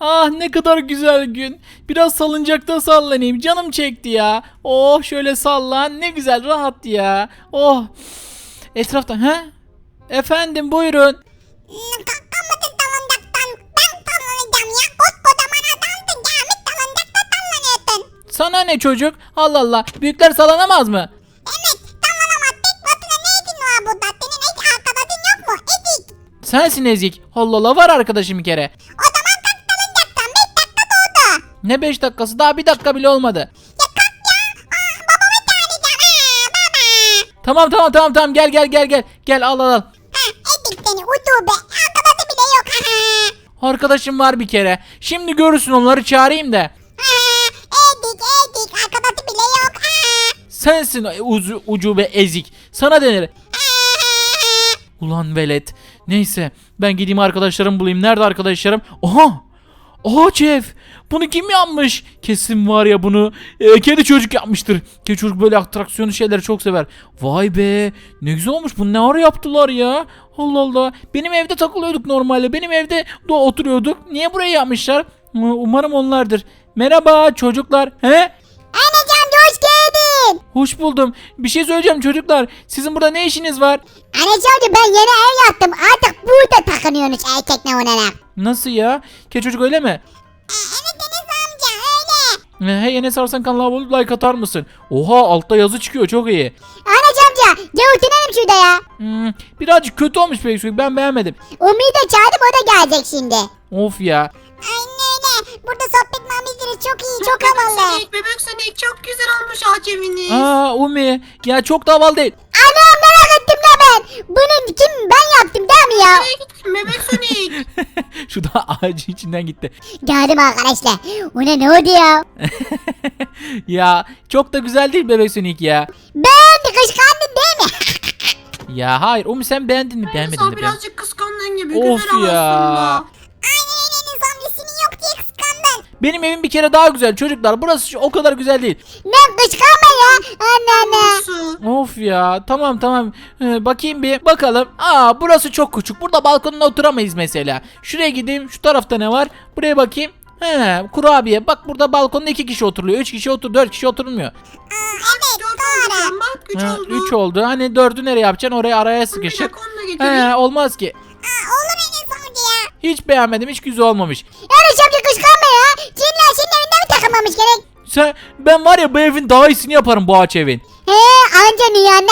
Ah ne kadar güzel gün. Biraz salıncakta sallanayım. Canım çekti ya. Oh şöyle sallan. Ne güzel rahat ya. Oh. Etrafta ha? Efendim buyurun. Kalkamadı salondaktan. Ben sallanacağım ya. Koskocaman adamdın. Gelmiş salondakta sallanıyordun. Sana ne çocuk? Allah Allah. Büyükler sallanamaz mı? Evet sallanamadık. Batına ne işin var burada? Senin hiç arkadaşın yok mu? Ezik. Sensin Ezik. Allah Allah var arkadaşım bir kere. O Ne 5 dakikası daha bir dakika bile olmadı. Aa. Tamam tamam tamam tamam gel gel gel gel. Gel al al al. Seni ucube. Arkadaşı bile yok. Ha. Arkadaşım var bir kere. Şimdi görürsün onları çağırayım da. Ha. Ezik ezik. Arkadaşı bile yok. Ha. Sensin ucu, ucube ezik. Sana denir. Ulan velet. Neyse ben gideyim arkadaşlarımı bulayım. Nerede arkadaşlarım? Oha! Oha Jeff! Bunu kim yapmış? Kesin var ya bunu e, kedi çocuk yapmıştır. Kedi çocuk böyle atraksiyonlu şeyleri çok sever. Vay be! Ne güzel olmuş. Bunu ne ara yaptılar ya? Allah Allah. Benim evde takılıyorduk normalde. Benim evde de oturuyorduk. Niye burayı yapmışlar? Umarım onlardır. Merhaba çocuklar. He? Anneciğim hoş geldin. Hoş buldum. Bir şey söyleyeceğim çocuklar. Sizin burada ne işiniz var? Anneciğim ben yeni ev yaptım. Artık burada takınıyorsunuz erkekle olarak. Nasıl ya? Kedi çocuk öyle mi? Evet Hey Enes Arslan kanalına abone olup like atar mısın? Oha altta yazı çıkıyor çok iyi. Anneciğim amca oturalım şurada ya. Hmm, birazcık kötü olmuş çok ben beğenmedim. Umi'yi de çağırdım o da gelecek şimdi. Of ya. Aynen öyle. Burada sohbet muhabbetleri çok iyi çok havalı. Bebek Sonic çok güzel olmuş ağaç eviniz. Aa Umi ya çok da havalı değil. Anam merak ettim de ben. Bunu kim ben yaptım değil mi ya? Bebek Sonic? Şu da ağacın içinden gitti. Geldim arkadaşlar. Ona ne oldu ya? ya çok da güzel değil bebek Sonic ya. Ben kışkandım değil mi? Ya hayır Umi sen beğendin mi? Beğenmedin ben. birazcık kıskandın gibi. Of güzel ya. aslında. Aynen öyle Deniz amca senin yok diye kıskandın. Benim evim bir kere daha güzel çocuklar. Burası o kadar güzel değil. Ne kışkanma ya. Anne anne. Of ya tamam tamam Ee, bakayım bir bakalım. Aa burası çok küçük burada balkonda oturamayız mesela. Şuraya gideyim şu tarafta ne var buraya bakayım. He kurabiye bak burada balkonda iki kişi oturuyor. Üç kişi otur dört kişi oturmuyor. Aa, evet Dört doğru. olacağım bak. Üç Ha, oldu. üç oldu hani dördü nereye yapacaksın oraya araya onu da getireyim. He olmaz ki. Aa, olur Deniz amca ya. Hiç beğenmedim hiç güzel olmamış. Enes amca kışkanma ya. Seninle senin evinde mi takılmamış gerek? Sen ben var ya bu evin daha iyisini yaparım bu ağaç evin. He anca niye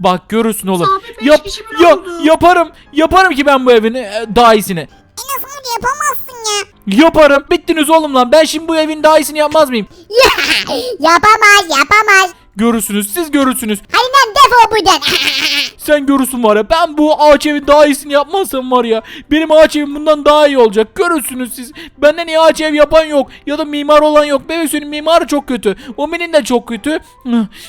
Bak görürsün oğlum. Sabit beş Yap, kişi bile ya, oldu. yaparım. Yaparım ki ben bu evin e, daha iyisini. Enes amca yapamazsın ya. Yaparım. Bittiniz oğlum lan. Ben şimdi bu evin daha iyisini yapmaz mıyım? yapamaz yapamaz. Görürsünüz. Siz görürsünüz. Hadi lan defol buradan. Sen görürsün var ya. Ben bu ağaç evin daha iyisini yapmazsam var ya. Benim ağaç evim bundan daha iyi olacak. Görürsünüz siz. Benden iyi ağaç ev yapan yok. Ya da mimar olan yok. Bebek Suyu'nun mimarı çok kötü. Omen'in de çok kötü.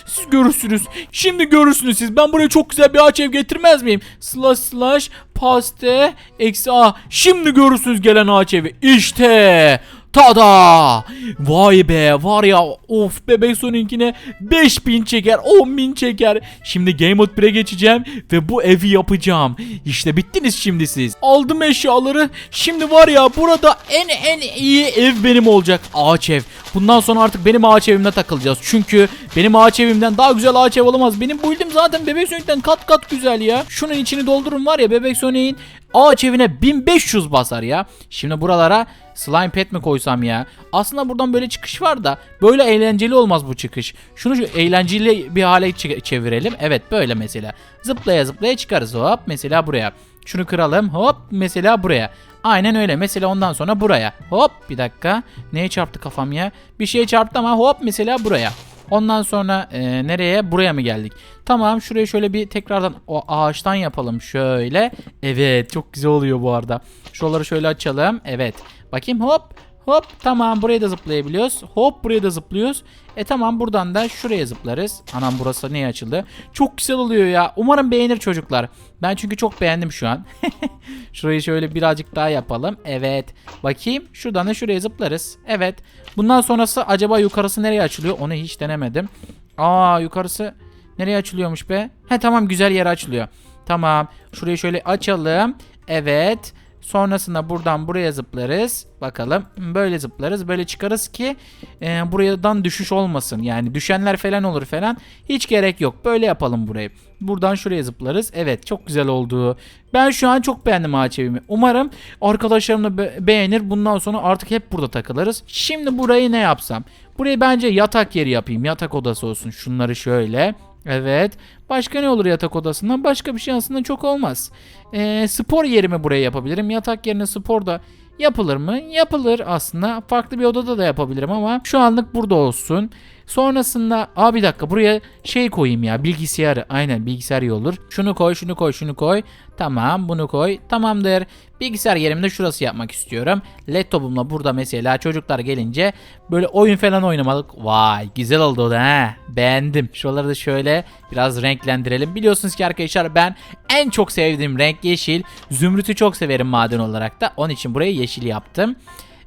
Siz görürsünüz. Şimdi görürsünüz siz. Ben buraya çok güzel bir ağaç ev getirmez miyim? Slash slash paste eksi a. Şimdi görürsünüz gelen ağaç evi. İşte. Tada! Vay be var ya of bebek Sonic'ine 5000 çeker 10.000 çeker. Şimdi Game Mode 1'e geçeceğim ve bu evi yapacağım. İşte bittiniz şimdi siz. Aldım eşyaları. Şimdi var ya burada en en iyi ev benim olacak. Ağaç ev. Bundan sonra artık benim ağaç evimde takılacağız. Çünkü benim ağaç evimden daha güzel ağaç ev olamaz. Benim build'im zaten bebek Sonic'ten kat kat güzel ya. Şunun içini doldurun var ya bebek Sonic'in ağaç evine 1500 basar ya. Şimdi buralara slime pet mi koysam ya? Aslında buradan böyle çıkış var da böyle eğlenceli olmaz bu çıkış. Şunu şu eğlenceli bir hale çe- çevirelim. Evet böyle mesela. Zıplaya zıplaya çıkarız hop mesela buraya. Şunu kıralım hop mesela buraya. Aynen öyle. Mesela ondan sonra buraya. Hop bir dakika. Neye çarptı kafam ya? Bir şeye çarptı ama hop mesela buraya. Ondan sonra e, nereye? Buraya mı geldik? Tamam şuraya şöyle bir tekrardan o ağaçtan yapalım şöyle. Evet çok güzel oluyor bu arada. Şuraları şöyle açalım. Evet. Bakayım hop. Hop tamam buraya da zıplayabiliyoruz. Hop buraya da zıplıyoruz. E tamam buradan da şuraya zıplarız. Anam burası niye açıldı? Çok güzel oluyor ya. Umarım beğenir çocuklar. Ben çünkü çok beğendim şu an. Şurayı şöyle birazcık daha yapalım. Evet. Bakayım. Şuradan da şuraya zıplarız. Evet. Bundan sonrası acaba yukarısı nereye açılıyor? Onu hiç denemedim. Aa yukarısı nereye açılıyormuş be? He tamam güzel yere açılıyor. Tamam. Şurayı şöyle açalım. Evet. Sonrasında buradan buraya zıplarız. Bakalım böyle zıplarız. Böyle çıkarız ki e, buradan düşüş olmasın. Yani düşenler falan olur falan. Hiç gerek yok. Böyle yapalım burayı. Buradan şuraya zıplarız. Evet çok güzel oldu. Ben şu an çok beğendim ağaç evimi. Umarım arkadaşlarım da be- beğenir. Bundan sonra artık hep burada takılırız. Şimdi burayı ne yapsam? Burayı bence yatak yeri yapayım. Yatak odası olsun. Şunları şöyle. Evet. Başka ne olur yatak odasından? Başka bir şey aslında çok olmaz. Ee, spor yerimi buraya yapabilirim. Yatak yerine spor da yapılır mı? Yapılır aslında. Farklı bir odada da yapabilirim ama şu anlık burada olsun. Sonrasında aa bir dakika buraya şey koyayım ya bilgisayarı. Aynen bilgisayar iyi olur. Şunu koy, şunu koy, şunu koy. Tamam bunu koy. Tamamdır. Bilgisayar yerimde şurası yapmak istiyorum. Laptopumla burada mesela çocuklar gelince böyle oyun falan oynamalık. Vay güzel oldu o da ha. Beğendim. Şuraları da şöyle biraz renklendirelim. Biliyorsunuz ki arkadaşlar ben en çok sevdiğim renk yeşil. Zümrüt'ü çok severim maden olarak da. Onun için burayı yeşil yaptım.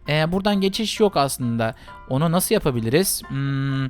Ee, buradan geçiş yok aslında. Onu nasıl yapabiliriz? Hmm,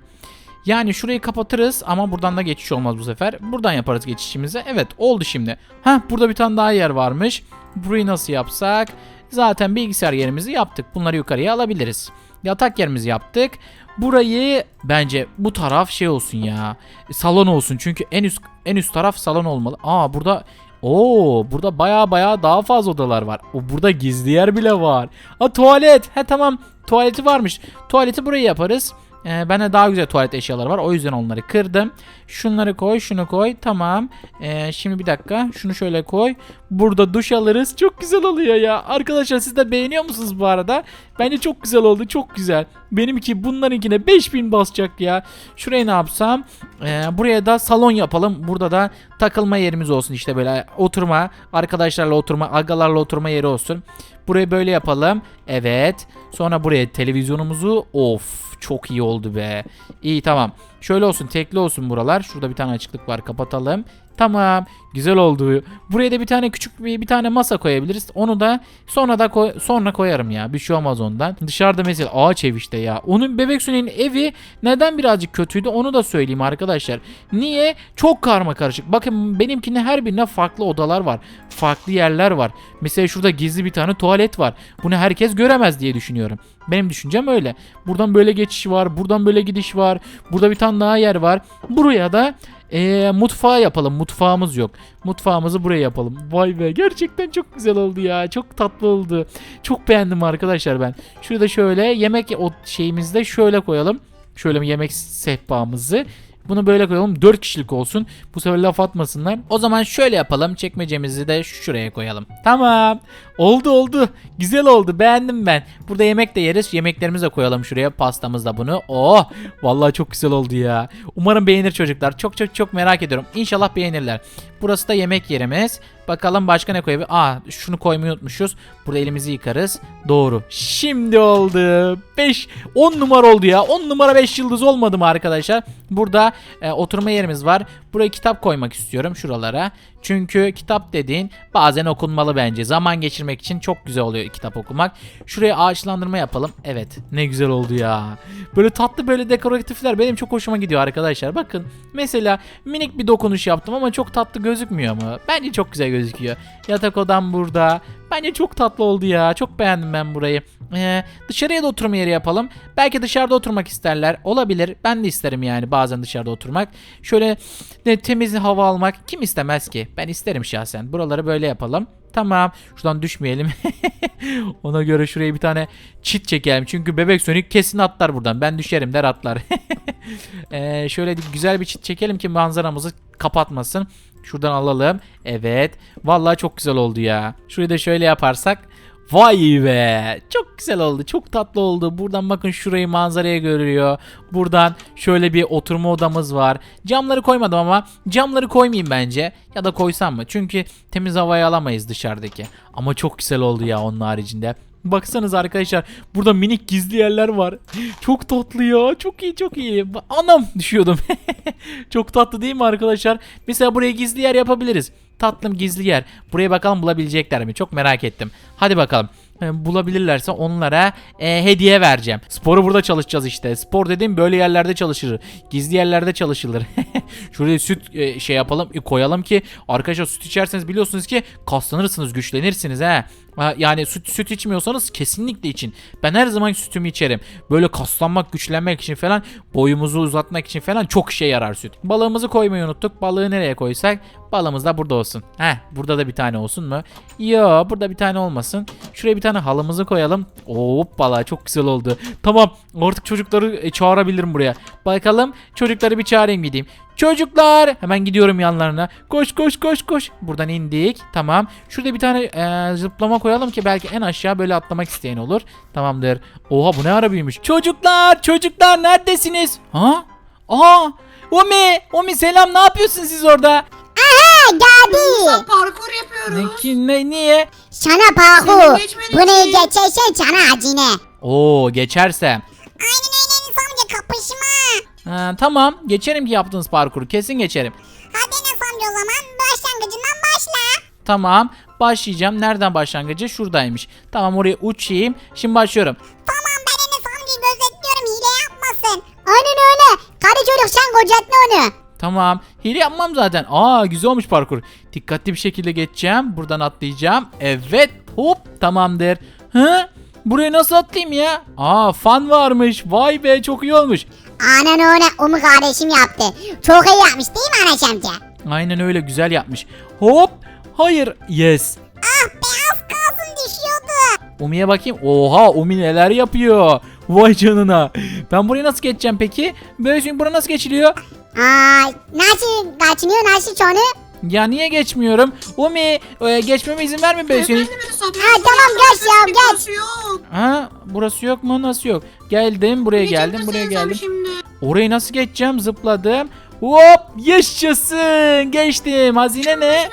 yani şurayı kapatırız ama buradan da geçiş olmaz bu sefer. Buradan yaparız geçişimizi. Evet oldu şimdi. Heh burada bir tane daha yer varmış. Burayı nasıl yapsak? Zaten bilgisayar yerimizi yaptık. Bunları yukarıya alabiliriz. Yatak yerimizi yaptık. Burayı bence bu taraf şey olsun ya. Salon olsun. Çünkü en üst en üst taraf salon olmalı. Aa burada Oo, burada baya baya daha fazla odalar var. O burada gizli yer bile var. Ha tuvalet. He tamam. Tuvaleti varmış. Tuvaleti buraya yaparız. Ee, bende daha güzel tuvalet eşyaları var. O yüzden onları kırdım. Şunları koy, şunu koy. Tamam. Ee, şimdi bir dakika. Şunu şöyle koy. Burada duş alırız. Çok güzel oluyor ya. Arkadaşlar siz de beğeniyor musunuz bu arada? Bence çok güzel oldu. Çok güzel. Benimki bunlarınkine 5000 basacak ya. Şuraya ne yapsam? Ee, buraya da salon yapalım. Burada da takılma yerimiz olsun. işte böyle oturma. Arkadaşlarla oturma. Agalarla oturma yeri olsun. Burayı böyle yapalım. Evet. Sonra buraya televizyonumuzu. Of çok iyi oldu be. İyi tamam. Şöyle olsun tekli olsun buralar. Şurada bir tane açıklık var kapatalım. Tamam. Güzel oldu. Buraya da bir tane küçük bir, bir tane masa koyabiliriz. Onu da sonra da koy, sonra koyarım ya. Bir şey olmaz ondan. Dışarıda mesela ağaç ev işte ya. Onun bebek Sönü'nün evi neden birazcık kötüydü onu da söyleyeyim arkadaşlar. Niye? Çok karma karışık. Bakın benimkinde her birine farklı odalar var. Farklı yerler var. Mesela şurada gizli bir tane tuvalet var. Bunu herkes göremez diye düşünüyorum. Benim düşüncem öyle. Buradan böyle geçiş var. Buradan böyle gidiş var. Burada bir tane daha yer var. Buraya da eee mutfağı yapalım. Mutfağımız yok. Mutfağımızı buraya yapalım. Vay be gerçekten çok güzel oldu ya. Çok tatlı oldu. Çok beğendim arkadaşlar ben. Şurada şöyle yemek o şeyimizde şöyle koyalım. Şöyle bir yemek sehpamızı. Bunu böyle koyalım. 4 kişilik olsun. Bu sefer laf atmasınlar. O zaman şöyle yapalım. Çekmecemizi de şuraya koyalım. Tamam. Oldu oldu. Güzel oldu. Beğendim ben. Burada yemek de yeriz. Yemeklerimizi de koyalım şuraya. Pastamız da bunu. Oh. Vallahi çok güzel oldu ya. Umarım beğenir çocuklar. Çok çok çok merak ediyorum. İnşallah beğenirler. Burası da yemek yerimiz. Bakalım başka ne koyabilir? Aa şunu koymayı unutmuşuz. Burada elimizi yıkarız. Doğru. Şimdi oldu. 5 10 numara oldu ya. 10 numara 5 yıldız olmadı mı arkadaşlar? Burada e, oturma yerimiz var. Buraya kitap koymak istiyorum şuralara. Çünkü kitap dediğin bazen okunmalı bence. Zaman geçirmek için çok güzel oluyor kitap okumak. Şuraya ağaçlandırma yapalım. Evet ne güzel oldu ya. Böyle tatlı böyle dekoratifler benim çok hoşuma gidiyor arkadaşlar. Bakın mesela minik bir dokunuş yaptım ama çok tatlı gözükmüyor mu? Bence çok güzel gözüküyor. Yatak odam burada. Bence çok tatlı oldu ya. Çok beğendim ben burayı. Ee, dışarıya da oturma yeri yapalım. Belki dışarıda oturmak isterler. Olabilir. Ben de isterim yani bazen dışarıda oturmak. Şöyle ne temiz hava almak kim istemez ki? Ben isterim şahsen. Buraları böyle yapalım. Tamam. Şuradan düşmeyelim. Ona göre şuraya bir tane çit çekelim. Çünkü bebek sönük kesin atlar buradan. Ben düşerim der atlar. Ee, şöyle güzel bir çit çekelim ki manzaramızı kapatmasın. Şuradan alalım. Evet. Vallahi çok güzel oldu ya. Şurayı da şöyle yaparsak. Vay be. Çok güzel oldu. Çok tatlı oldu. Buradan bakın şurayı manzaraya görüyor. Buradan şöyle bir oturma odamız var. Camları koymadım ama camları koymayayım bence. Ya da koysam mı? Çünkü temiz havayı alamayız dışarıdaki. Ama çok güzel oldu ya onun haricinde. Baksanız arkadaşlar burada minik gizli yerler var. Çok tatlı ya. Çok iyi çok iyi. Anam düşüyordum. çok tatlı değil mi arkadaşlar? Mesela buraya gizli yer yapabiliriz. Tatlım gizli yer. Buraya bakalım bulabilecekler mi? Çok merak ettim. Hadi bakalım. E, Bulabilirlerse onlara e, hediye vereceğim. Sporu burada çalışacağız işte. Spor dediğim böyle yerlerde çalışılır. Gizli yerlerde çalışılır. Şuraya süt e, şey yapalım e, koyalım ki arkadaşlar süt içerseniz biliyorsunuz ki kaslanırsınız güçlenirsiniz he. Yani süt, süt içmiyorsanız kesinlikle için. Ben her zaman sütümü içerim. Böyle kaslanmak, güçlenmek için falan, boyumuzu uzatmak için falan çok işe yarar süt. Balığımızı koymayı unuttuk. Balığı nereye koysak? Balığımız da burada olsun. Heh, burada da bir tane olsun mu? Yo, burada bir tane olmasın. Şuraya bir tane halımızı koyalım. Hoppala çok güzel oldu. Tamam, artık çocukları e, çağırabilirim buraya. Bakalım çocukları bir çağırayım gideyim. Çocuklar hemen gidiyorum yanlarına. Koş koş koş koş. Buradan indik. Tamam. Şurada bir tane e, zıplama koyalım ki belki en aşağı böyle atlamak isteyen olur. Tamamdır. Oha bu ne ara büyümüş. Çocuklar çocuklar neredesiniz? Ha? Aa! Umi! Umi selam ne yapıyorsun siz orada? Aha geldi. Parkur Ne, yapıyoruz. ki, ne niye? Sana. Seni geçmedi Bunu ki. geçersen sana hazine. Oo geçersem. Aynen öyle Enes amca kapışma. Ha, tamam geçerim ki yaptığınız parkuru kesin geçerim. Hadi Enes amca o zaman başlangıcından başla. Tamam başlayacağım. Nereden başlangıcı? Şuradaymış. Tamam oraya uçayım. Şimdi başlıyorum. Tamam ben Enes amcayı gözetliyorum hile yapmasın. Aynen öyle. Karı çocuk sen kocatma onu. Tamam. Hile yapmam zaten. Aa güzel olmuş parkur. Dikkatli bir şekilde geçeceğim. Buradan atlayacağım. Evet. Hop tamamdır. Hı? Buraya nasıl atlayayım ya? Aa fan varmış. Vay be çok iyi olmuş. Aynen öyle Umu kardeşim yaptı. Çok iyi yapmış değil mi Anaş amca? Aynen öyle güzel yapmış. Hop. Hayır. Yes. Ah beyaz kalsın düşüyordu. Umi'ye bakayım. Oha Umi neler yapıyor. Vay canına. Ben buraya nasıl geçeceğim peki? Böyle çünkü buraya nasıl geçiliyor? Aa, nasıl kaçınıyor nasıl çonu? Ya niye geçmiyorum? Umi e, geçmeme izin verme be Hüseyin. Efendim abi. Ha, tamam, geç ya, geç. Ha burası yok mu? Nasıl yok? Geldim buraya geldim buraya geldim. Şimdi. Orayı nasıl geçeceğim? Zıpladım. Hop yaşasın. Geçtim. Hazine ne?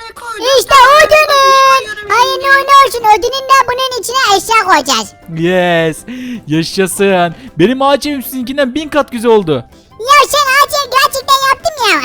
İşte ödünün. Hayırlı uğurlu olsun ödünün de bunun içine eşya koyacağız. Yes. Yaşasın. Benim ağaç evim sizinkinden bin kat güzel oldu. Ya sen ağacı gerçekten yaptın ya.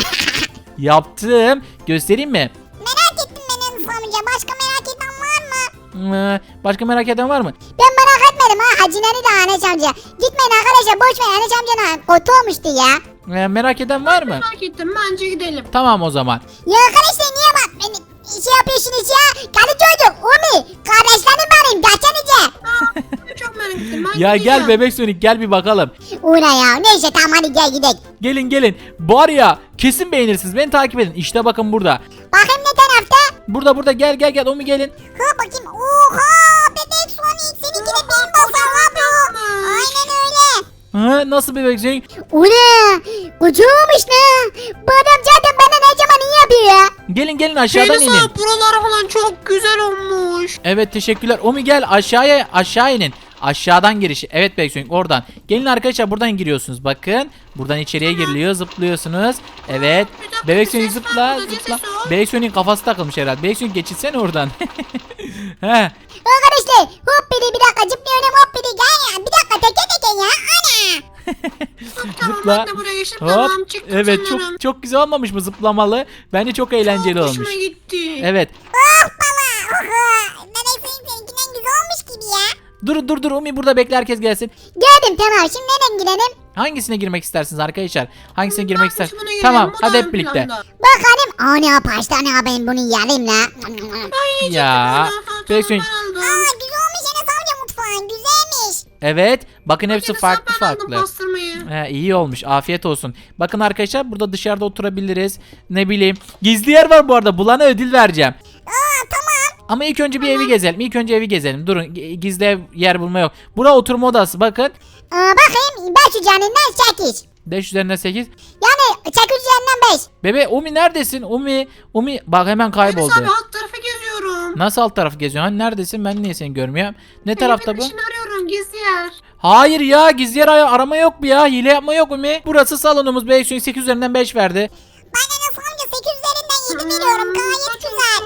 Yaptım. Göstereyim mi? merak ettim ben Enes amca. Başka merak eden var mı? Ee, Başka merak eden var mı? Ben merak etmedim ha Hacineli de Anaş amca. Gitmeyin arkadaşlar boş ver Anaş amcanın kötü olmuştu ya. Ee, merak eden var mı? Merak ettim bence gidelim. Tamam o zaman. Ya arkadaşlar niye bak beni şey yapıyorsunuz ya? Karı çocuk Umi kardeşlerim benim kaçanıcı. Aa, çok merak ettim. Ben Ya gideceğim. gel bebek Sonic gel bir bakalım. Uğra ya neyse tamam hadi gel gidelim. Gelin gelin. Var ya kesin beğenirsiniz. Beni takip edin. İşte bakın burada. Bakayım ne tarafta? Burada burada gel gel gel. Umi gelin. Ha bakayım. Oha bebek Sonic seninki de bin basar la bu. Aynen öyle. Ha, nasıl bebek Sonic? Ula kucuğumuş ne? Bu adam zaten bana ne zaman iyi yapıyor ya? Gelin gelin aşağıdan Enes inin. abi buralar falan çok güzel olmuş. Evet teşekkürler. Umi gel aşağıya aşağı inin. Aşağıdan girişi. Evet Bebek Sonic oradan. Gelin arkadaşlar buradan giriyorsunuz. Bakın. Buradan içeriye giriliyor. Zıplıyorsunuz. Evet. Bir dakika, Bebek bir Sonic ses var, zıpla burada, zıpla. ses var. Bebek Sonic'in kafası takılmış herhalde. Bebek Sonic geçilsene oradan. He. Arkadaşlar hop biri bir dakika zıplıyorum hop biri gel ya. Bir dakika teke teke ya. Ana. Tamam Zıpla. de geçtim. Hop. Tamam çıktım Evet sanırım. çok çok güzel olmamış mı zıplamalı? Bence çok eğlenceli Çok olmuş. hoşuma gitti. Evet. Oh baba. Oho. Bebek seninkinden güzel olmuş gibi ya. Dur dur dur Umi burada bekle herkes gelsin. Gördüm tamam şimdi nereden girelim? Hangisine girmek istersiniz arkadaşlar? Hangisine girmek şuna girelim, Tamam bu da hadi ön hep birlikte. planda. Bakalım. Ana pasta ne ben bunu yiyelim la. Ay, Ya, güzel. Sonic. Ben aldım. Aa güzel olmuş Enes amca mutfağın güzelmiş. Evet. Bakın hepsi Enes abi, farklı farklı. pastırmayı. He, iyi olmuş. Afiyet olsun. Bakın arkadaşlar burada dışarıda oturabiliriz. Ne bileyim. Gizli yer var bu arada. Bulana ödül vereceğim. Aa tamam. Ama ilk önce bir evi gezelim. İlk önce evi gezelim. Durun. Gizli ev yer bulma yok. Bura oturma odası. Bakın. Aa, bakayım 5 üzerinden 8. 5 üzerinden 8. Yani 8 üzerinden 5. Bebe Umi neredesin? Umi. Umi bak hemen Enes kayboldu. abi alt tarafı geziyorum. Nasıl alt tarafı geziyorsun? Hani neredesin? Ben niye seni görmüyorum? Ne tarafta Benim bu? için gizli yer. Hayır ya gizli yer ar- arama yok bu ya. Hile yapma yok Umi. Burası salonumuz. Bebek 8 üzerinden 5 verdi. Ben Enes amca 8 üzerinden 7 veriyorum gayet güzel.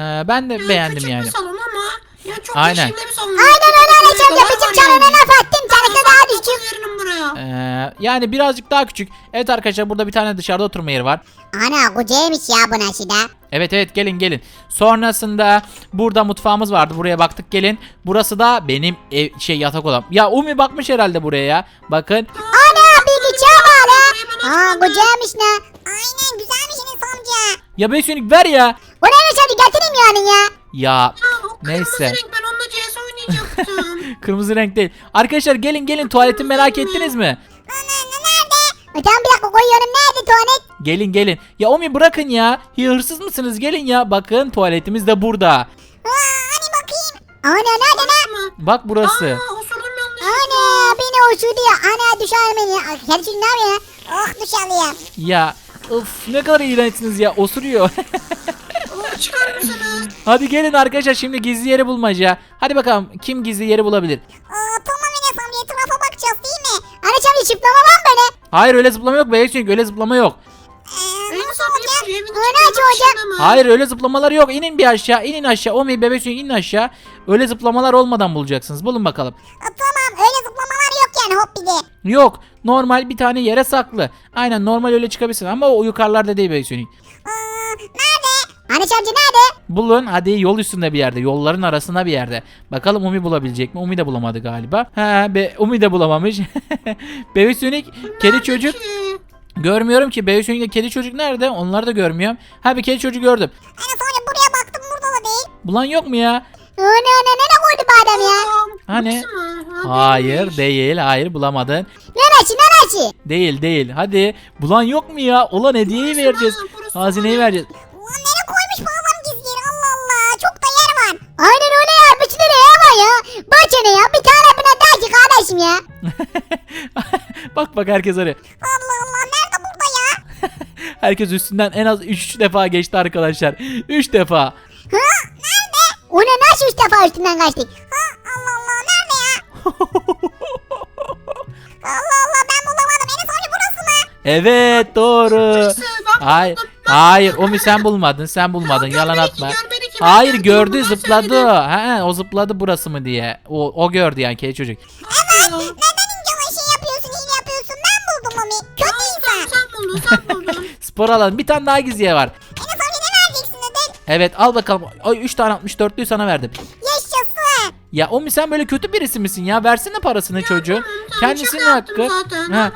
Ee, ben de beğendim küçük yani. bir salon ama ya çok Aynen. yeşilli bir salon. Aynen öyle Enes amca bizim salona laf attım. Seninki daha düşük. Veririm buraya. Ee, yani birazcık daha küçük. Evet arkadaşlar burada bir tane dışarıda oturma yeri var. Ana kocaymış ya bu da. Evet evet gelin gelin. Sonrasında burada mutfağımız vardı. Buraya baktık gelin. Burası da benim ev şey yatak odam. Ya Umi bakmış herhalde buraya ya. Bakın. Ana bilgisayar var ha. Aa kocaymış ne? Aynen güzelmiş Enes amca. Ya Beysonik ver ya. Bu ne Enes amca getireyim yani ya. Ya Neyse. renk ben Baktım. Kırmızı renk değil. Arkadaşlar gelin gelin tuvaleti merak ettiniz mi? Ana nerede? Tamam bir dakika koyuyorum. Nerede tuvalet? Gelin gelin. Ya Omi bırakın ya. Ya Hırsız mısınız? Gelin ya. Bakın tuvaletimiz de burada. Aa, hani bakayım. Ana nerede ne? Bak burası. Aa osurdum yanlışlıkla. Ana beni uçurdu ya. Ana düşer beni. Kedi çocuk ne yapıyor ya? Oh dışarıya. Ya of ne kadar iğrençsiniz ya. Osuruyor. Çıkar mısınız? Hadi gelin arkadaşlar şimdi gizli yeri bulmaca. Hadi bakalım kim gizli yeri bulabilir? Aa, tamam Enes amca etrafa bakacağız değil mi? Enes amca çıplama var mı böyle? Hayır öyle zıplama yok be çünkü öyle zıplama yok. Ee, Enes nasıl evin dışında mı? Hayır öyle zıplamalar yok. İnin bir aşağı inin aşağı. Omi bebek suyu inin aşağı. Öyle zıplamalar olmadan bulacaksınız. Bulun bakalım. Aa, tamam öyle zıplamalar yok yani hop bir de. Yok. Normal bir tane yere saklı. Aynen normal öyle çıkabilirsin ama o yukarılarda değil bebek suyu. Aa, nerede? Enes amca nerede? Bulun hadi yol üstünde bir yerde. Yolların arasında bir yerde. Bakalım Umi bulabilecek mi? Umi de bulamadı galiba. He be Umi de bulamamış. bebek Sonic kedi çocuk. Görmüyorum ki Bebek Sonic'le kedi çocuk nerede? Onları da görmüyorum. Ha bir kedi çocuk gördüm. Enes amca buraya baktım burada da değil. Bulan yok mu ya? Ana ana nereye koydu bu adam ya? Hani? Ha, Hayır değil. Hayır bulamadın. Neresi neresi? Değil değil. Hadi. Bulan yok mu ya? Olan hediyeyi vereceğiz. Hazineyi vereceğiz. Aynen öyle ya. Bir sürü yer var ya. Bahçene ya. Bir tane buna der ki kardeşim ya. bak bak herkes arıyor. Allah Allah nerede burada ya? Herkes üstünden en az 3 defa geçti arkadaşlar. 3 defa. Ha? Nerede? Ona nasıl üç defa üstünden kaçtık? Ha? Allah Allah nerede ya? Allah Allah ben bulamadım. Enes amca burası mı? Evet doğru. Ben Hayır. buldum, ben Hayır buldum. Omi sen bulmadın. Sen bulmadın. Ya, Yalan atma. Hayır gördü zıpladı. Ha, o zıpladı burası mı diye. O, o gördü yani kedi çocuk. Evet. Neden ince şey yapıyorsun, hile yapıyorsun? Ben buldum Mami. Kötü insan. sen buldun sen buldun. Spor alalım. Bir tane daha gizliye var. Enes amca ne vereceksin ödül? Evet al bakalım. Ay 3 tane 64'lüyü sana verdim. Yaşasın. Ya Omi sen böyle kötü birisi misin ya? Versene parasını çocuğun. Tamam, tamam, Kendisinin hakkı. Zaten. Ha. Ya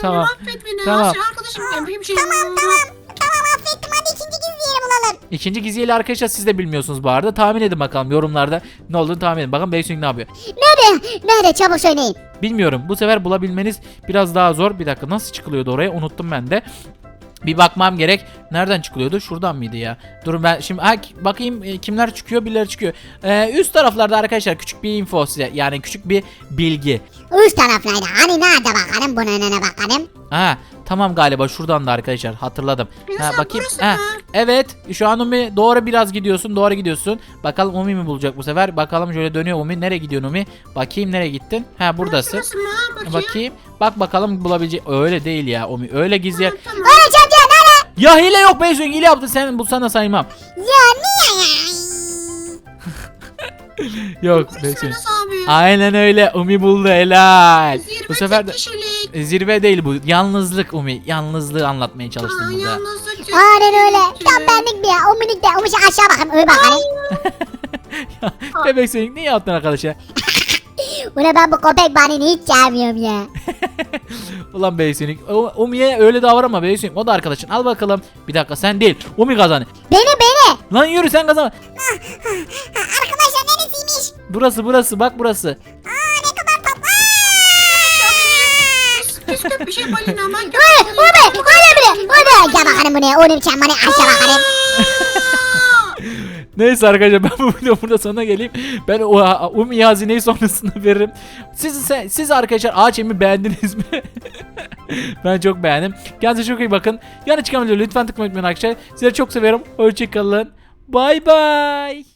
Tamam. Affet beni. Tamam. Tamam. Arkadaşım benim şey Tamam tamam. Tamam affettim hadi ikinci gizli yeri bulalım. İkinci gizliyle arkadaşlar siz de bilmiyorsunuz bu arada. Tahmin edin bakalım yorumlarda ne olduğunu tahmin edin. Bakın Beysun ne yapıyor? Nerede? Nerede çabuk söyleyin. Bilmiyorum. Bu sefer bulabilmeniz biraz daha zor. Bir dakika nasıl çıkılıyordu oraya? Unuttum ben de. Bir bakmam gerek. Nereden çıkılıyordu? Şuradan mıydı ya? Durun ben şimdi ha, bakayım e, kimler çıkıyor, birileri çıkıyor. Ee, üst taraflarda arkadaşlar küçük bir info size. Yani küçük bir bilgi. Üç taraflarda. Hani nerede bakalım buna ne bakalım. Ha tamam galiba şuradan da arkadaşlar hatırladım. Ha bakayım. burası Ha evet şu an Umi doğru biraz gidiyorsun. Doğru gidiyorsun. Bakalım Umi mi bulacak bu sefer? Bakalım şöyle dönüyor Umi. Nereye gidiyorsun Umi? Bakayım nereye gittin? Ha buradasın. Burası? Bakayım. Bakayım. Bak bakalım bulabilecek. Öyle değil ya Umi. Öyle gizli yer. Tamam. Nerede? Ya hile yok Beysun hile yaptın sen bulsana saymam. Ya niye ya? Yok Beysun. Aynen öyle Umi buldu helal. Zirve Bu sefer de kişilik. zirve değil bu. Yalnızlık Umi. Yalnızlığı anlatmaya çalıştım Aa, burada. yalnızlık Aynen öyle. Tam benlik bir ya. O minik de. O aşağı bakayım. Öyle bakalım. Bebek Sonic ne yaptın arkadaşa? Ulan ben bu köpek balini hiç sevmiyorum ya. Ulan. O- Umi'ye öyle davranma Bebek Sonic. O da arkadaşın. Al bakalım. Bir dakika sen değil. Umi kazanı. Beni beni. Lan yürü sen kazan. Arkadaşlar neresiymiş? Burası burası bak burası. Aa ne kadar tatlı. Kötü bir şey balina. Ben Uy, be, uy be, uy be. Gel bakalım buraya. Onu bir bana aşağı bakalım. Neyse arkadaşlar ben bu video burada sonuna geleyim. Ben o Umi hazineyi sonrasında veririm. Siz, siz, arkadaşlar ağaç evimi beğendiniz mi? ben çok beğendim. Kendinize çok iyi bakın. Yani çıkan videoları lütfen tıklamayı unutmayın arkadaşlar. Sizleri çok seviyorum. Hoşçakalın. Bay bay.